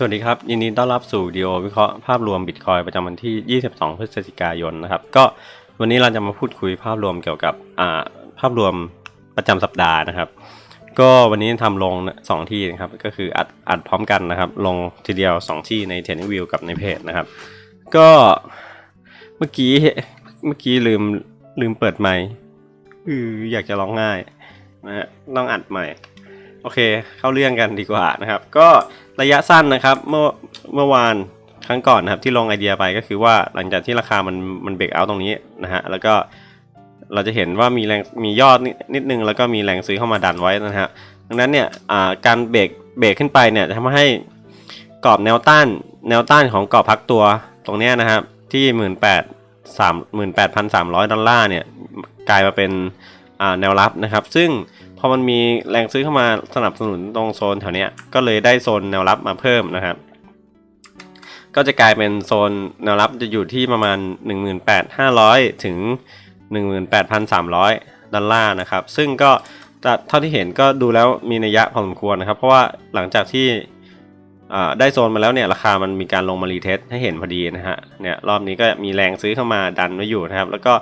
สวัสดีครับ ยินดีต้อนรับสู่ดีโอวิเคราะห์ภาพรวมบิตคอยประจำวันที่ 22 พฤศจิกายนนะครับ ก็วันนี้เราจะมาพูดคุยภาพรวมเกี่ยวกับภาพรวมประจำสัปดาห์นะครับ ก็วันนี้ทำลง 2 ที่นะครับ ก็คืออัดอัดพร้อมกันนะครับ ลงทีเดียว 2 ที่ในเทนวิวกับในเพจนะครับ ก็เมื่อกี้เมื่อกี้ลืมลืมเปิดไมค์อืออยากจะร้องง่ายนะฮะต้องอัดใหม่ โอเค เข้าเรื่องกันดีกว่านะครับ ก็ระยะสั้นนะครับ เมื่อเมื่อวานครั้งก่อนนะครับที่ลงไอเดียไปก็คือว่าหลังจากที่ราคามันมันเบรกเอาตรงนี้นะฮะแล้วก็เราจะเห็นว่ามีแรงมียอดนิดนิดนึงแล้วก็มีแรงซื้อเข้ามาดันไว้นะฮะดังนั้นเนี่ยการเบรกเบรกขึ้นไปเนี่ยจะทำให้กรอบแนวต้านแนวต้านของกรอบพักตัวตรงเนี้ยนะครับที่หมื่นแปดสามหมื่นแปดพันสามร้อยดอลลาร์เนี่ยกลายมาเป็นแนวรับนะครับ ซึ่ง พอมันมีแรงซื้อเข้ามาสนับสนุนตรงโซนแถวเนี้ยก็เลยได้โซนแนวรับมาเพิ่มนะครับ ก็จะกลายเป็นโซนแนวรับจะอยู่ที่ประมาณ 18,500 ถึง 18,300 ดอลลาร์นะครับ ซึ่งก็เท่าที่เห็นก็ดูแล้วมีนัยยะพอสมควรนะครับ เพราะว่าหลังจากที่ได้โซนมาแล้วเนี่ยราคามันมีการลงมารีเทสให้เห็นพอดีนะฮะเนี่ยรอบนี้ก็มีแรงซื้อเข้ามาดันไว้อยู่นะครับ แล้วก็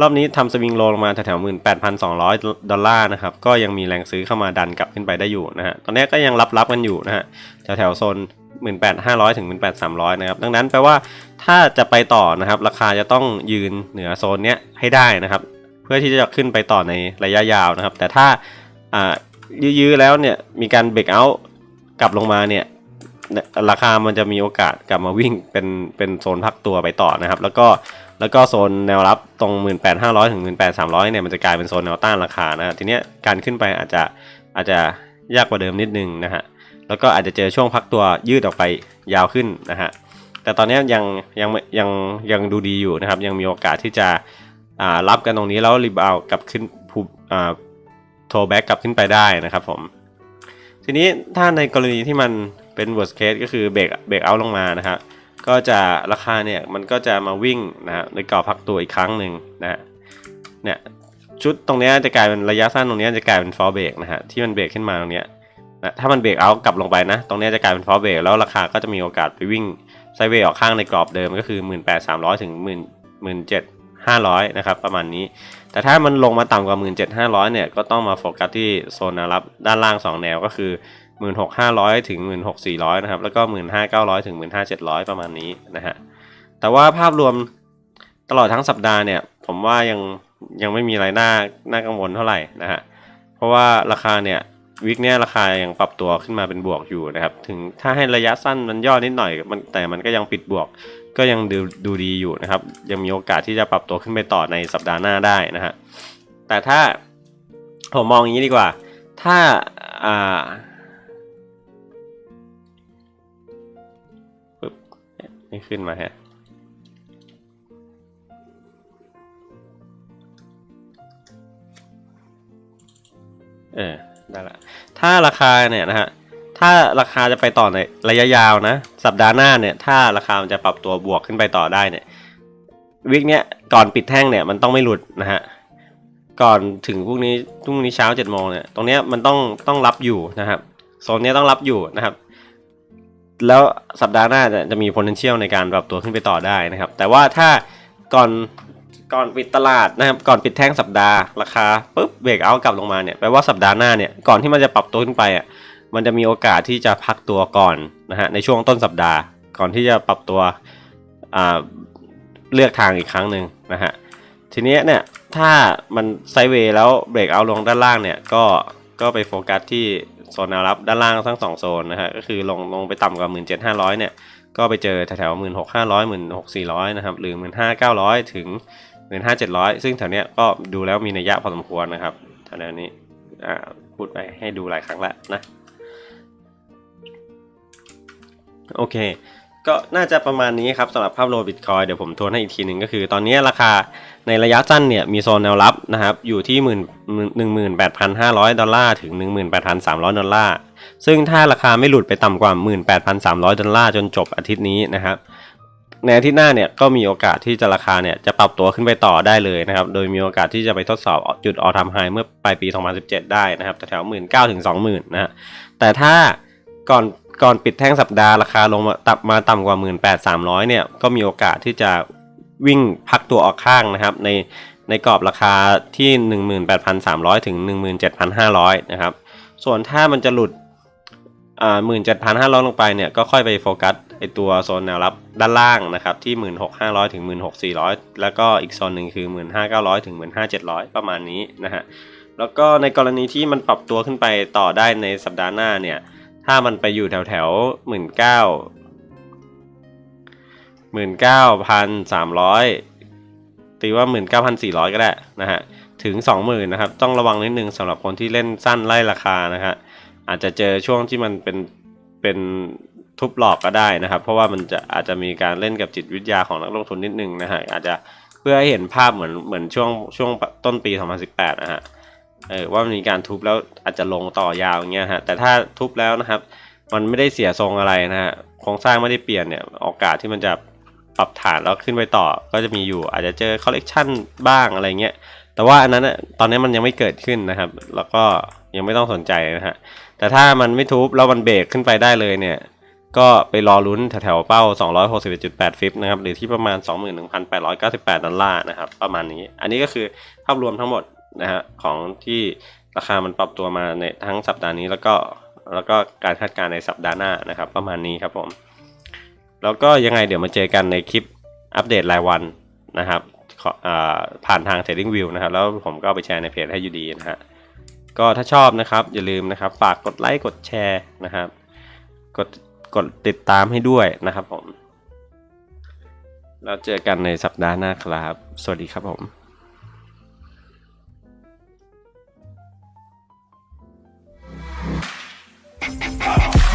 รอบนี้ทำสวิงโลลงมาแถวๆหมื่นแปดพันสองร้อยดอลลาร์นะครับ ก็ยังมีแรงซื้อเข้ามาดันกลับขึ้นไปได้อยู่นะฮะ ตอนนี้ก็ยังรับๆกันอยู่นะฮะ แถวๆโซนหมื่นแปดห้าร้อยถึงหมื่นแปดสามร้อยนะครับ ดังนั้นแปลว่าถ้าจะไปต่อนะครับ ราคาจะต้องยืนเหนือโซนเนี้ยให้ได้นะครับ เพื่อที่จะขึ้นไปต่อในระยะยาวนะครับ แต่ถ้าอ่ายื้อๆแล้วเนี่ยมีการเบรกเอาท์กลับลงมาเนี่ยราคามันจะมีโอกาสกลับมาวิ่งเป็นเป็นโซนพักตัวไปต่อนะครับ แล้วก็ แล้วก็โซนแนวรับตรง 18,500 ถึง 18,300 เนี่ยมันจะกลายเป็นโซนแนวต้านราคานะทีเนี้ยการขึ้นไปอาจจะอาจจะยากกว่าเดิมนิดนึงนะฮะแล้วก็อาจจะเจอช่วงพักตัวยืดออกไปยาวขึ้นนะฮะแต่ตอนนี้ยังยังยังยังดูดีอยู่นะครับ ยังมีโอกาสที่จะอ่ารับกันตรงนี้แล้วรีบเอากลับขึ้นภูอ่าโทแบ็กกลับขึ้นไปได้นะครับผมทีนี้ถ้าในกรณีที่มันเป็น worst case ก็คือเบรกเบรกเอาลงมานะครับ ก็จะราคาเนี่ยมันก็จะมาวิ่งนะฮะในกรอบพักตัวอีกครั้งหนึ่งนะเนี่ยชุดตรงเนี้ยจะกลายเป็นระยะสั้นตรงเนี้ยจะกลายเป็น fall break นะฮะที่มันเบรกขึ้นมาตรงเนี้ยนะถ้ามันเบรกเอากลับลงไปนะ ตรงเนี้ยจะกลายเป็น fall break แล้วราคาก็จะมีโอกาสไปวิ่งไซเวย์ออกข้างในกรอบเดิมก็คือ 18,300 ถึง1 17,500 นะครับ ประมาณนี้ แต่ถ้ามันลงมาต่ำกว่า 17,500 เนี่ยก็ต้องมาโฟกัสที่โซนแนวรับด้านล่าง 2 แนวก็คือ 16,500 ถึง 16,400 นะครับ แล้วก็ 15,900 ถึง 15,700 ประมาณนี้นะฮะ แต่ว่าภาพรวมตลอดทั้งสัปดาห์เนี่ย ผมว่ายังยังไม่มีอะไรน่าน่ากังวลเท่าไหร่นะฮะ เพราะว่าราคาเนี่ยวิกเนี้ยราคายังปรับตัวขึ้นมาเป็นบวกอยู่นะครับ ถึงถ้าให้ระยะสั้นมันย่อนิดหน่อยมันแต่มันก็ยังปิดบวก ก็ยังดูดูดีอยู่นะครับ ยังมีโอกาสที่จะปรับตัวขึ้นไปต่อในสัปดาห์หน้าได้นะฮะ แต่ถ้าผมมองอย่างนี้ดีกว่า ถ้าอ่า ไม่ขึ้นมาฮะเออได้ละถ้าราคาเนี่ยนะฮะถ้าราคาจะไปต่อในระยะยาวนะ สัปดาห์หน้าเนี่ย ถ้าราคามันจะปรับตัวบวกขึ้นไปต่อได้เนี่ยวิกเนี้ยก่อนปิดแท่งเนี่ยมันต้องไม่หลุดนะฮะก่อนถึงพรุ่งนี้พรุ่งนี้เช้าเจ็ดโมงเนี่ยตรงเนี้ยมันต้องต้องรับอยู่นะครับโซนเนี้ยต้องรับอยู่นะครับ แล้วสัปดาห์หน้าจะจะมี potential ในการปรับตัวขึ้นไปต่อได้นะครับ แต่ว่าถ้าก่อนก่อนปิดตลาดนะครับก่อนปิดแท่งสัปดาห์ราคาปุ๊บเบรกเอากลับลงมาเนี่ยแปลว่าสัปดาห์หน้าเนี่ยก่อนที่มันจะปรับตัวขึ้นไปอะมันจะมีโอกาสที่จะพักตัวก่อนนะฮะในช่วงต้นสัปดาห์ ก่อนที่จะปรับตัวอ่าเลือกทางอีกครั้งหนึ่งนะฮะทีนี้เนี่ยถ้ามันไซเวย์แล้วเบรกเอาลงด้านล่างเนี่ยก็ก็ไปโฟกัสที่ โซนแนวรับด้านล่างทั้งสองโซนนะฮะก็คือลงลงไปต่ำกว่า 17,500 เนี่ย ก็ไปเจอแถวๆหมื่นหกห้าร้อยหมื่นหกสี่ร้อยนะครับ หรือหมื่นห้าเก้าร้อยถึงหมื่นห้าเจ็ดร้อยซึ่งแถวเนี้ยก็ดูแล้วมีนัยยะพอสมควรนะครับแถวนี้อ่าพูดไปให้ดูหลายครั้งแล้วนะ โอเค ก็น่าจะประมาณนี้ครับสำหรับภาพรวมบิตคอยเดี๋ยวผมทวนให้อีกทีหนึ่งก็คือ ตอนนี้ราคาในระยะสั้นเนี่ยมีโซนแนวรับนะครับอยู่ที่หมื่นหนึ่งหมื่นแปดพันห้าร้อยดอลลาร์ถึงหนึ่งหมื่นแปดพันสามร้อยดอลลาร์ซึ่งถ้าราคาไม่หลุดไปต่ำกว่า18,300ดอลลาร์จนจบอาทิตย์นี้นะครับในอาทิตย์หน้าเนี่ยก็มีโอกาสที่จะราคาเนี่ยจะปรับตัวขึ้นไปต่อได้เลยนะครับ โดยมีโอกาสที่จะไปทดสอบจุดออทามไฮเมื่อปลายปี 2017 ได้นะครับแถวๆ19,000ถึง20,000นะฮะแต่ถ้าก่อน ก่อนปิดแท่งสัปดาห์ราคาลงมาตับมาต่ำกว่า 18,300 เนี่ย ก็มีโอกาสที่จะวิ่งพักตัวออกข้างนะครับ ในในกรอบราคาที่ 18,300 ถึง 17,500 นะครับ ส่วนถ้ามันจะหลุดอ่า17,500 ลงไปเนี่ย ก็ค่อยไปโฟกัสไอตัวโซนแนวรับด้านล่างนะครับ ที่ 16,500 ถึง 16,400 แล้วก็อีกโซนหนึ่งคือ 15,900 ถึง 15,700 ประมาณนี้นะฮะแล้วก็ในกรณีที่มันปรับตัวขึ้นไปต่อได้ในสัปดาห์หน้าเนี่ย ถ้ามันไปอยู่แถวแถวหมื่นเก้าหมื่นเก้าพันสามร้อยตีว่าหมื่นเก้าพันสี่ร้อยก็ได้นะฮะถึงสองหมื่นนะครับ ต้องระวังนิดนึงสำหรับคนที่เล่นสั้นไล่ราคานะฮะอาจจะเจอช่วงที่มันเป็นเป็นทุบหลอกก็ได้นะครับ เพราะว่ามันจะอาจจะมีการเล่นกับจิตวิทยาของนักลงทุนนิดนึงนะฮะอาจจะเพื่อให้เห็นภาพเหมือนเหมือนช่วงช่วงต้นปี 2018 นะฮะ เออว่ามันมีการทุบแล้วอาจจะลงต่อยาวอย่างเงี้ยฮะแต่ถ้าทุบแล้วนะครับ มันไม่ได้เสียทรงอะไรนะฮะโครงสร้างไม่ได้เปลี่ยนเนี่ยโอกาสที่มันจะปรับฐานแล้วขึ้นไปต่อก็จะมีอยู่ อาจจะเจอคอลเลกชันบ้างอะไรเงี้ยแต่ว่าอันนั้นนะตอนนี้มันยังไม่เกิดขึ้นนะครับ แล้วก็ยังไม่ต้องสนใจนะฮะแต่ถ้ามันไม่ทุบแล้วมันเบรกขึ้นไปได้เลยเนี่ยก็ไปรอลุ้นแถวๆเป้า 261.8 ฟิปนะครับหรือที่ประมาณ 21,898 ดอลลาร์นะครับประมาณนี้ อันนี้ก็คือภาพรวมทั้งหมด นะฮะของที่ราคามันปรับตัวมาในทั้งสัปดาห์นี้แล้วก็แล้วก็การคาดการณ์ในสัปดาห์หน้านะครับ ประมาณนี้ครับผม แล้วก็ยังไงเดี๋ยวมาเจอกันในคลิปอัปเดตรายวันนะครับผ่านทาง Trading View นะครับ แล้วผมก็ไปแชร์ในเพจให้อยู่ดีนะฮะก็ถ้าชอบนะครับ อย่าลืมนะครับ ฝากกดไลค์กดแชร์นะครับ กดกดติดตามให้ด้วยนะครับผม แล้วเจอกันในสัปดาห์หน้าครับ สวัสดีครับผม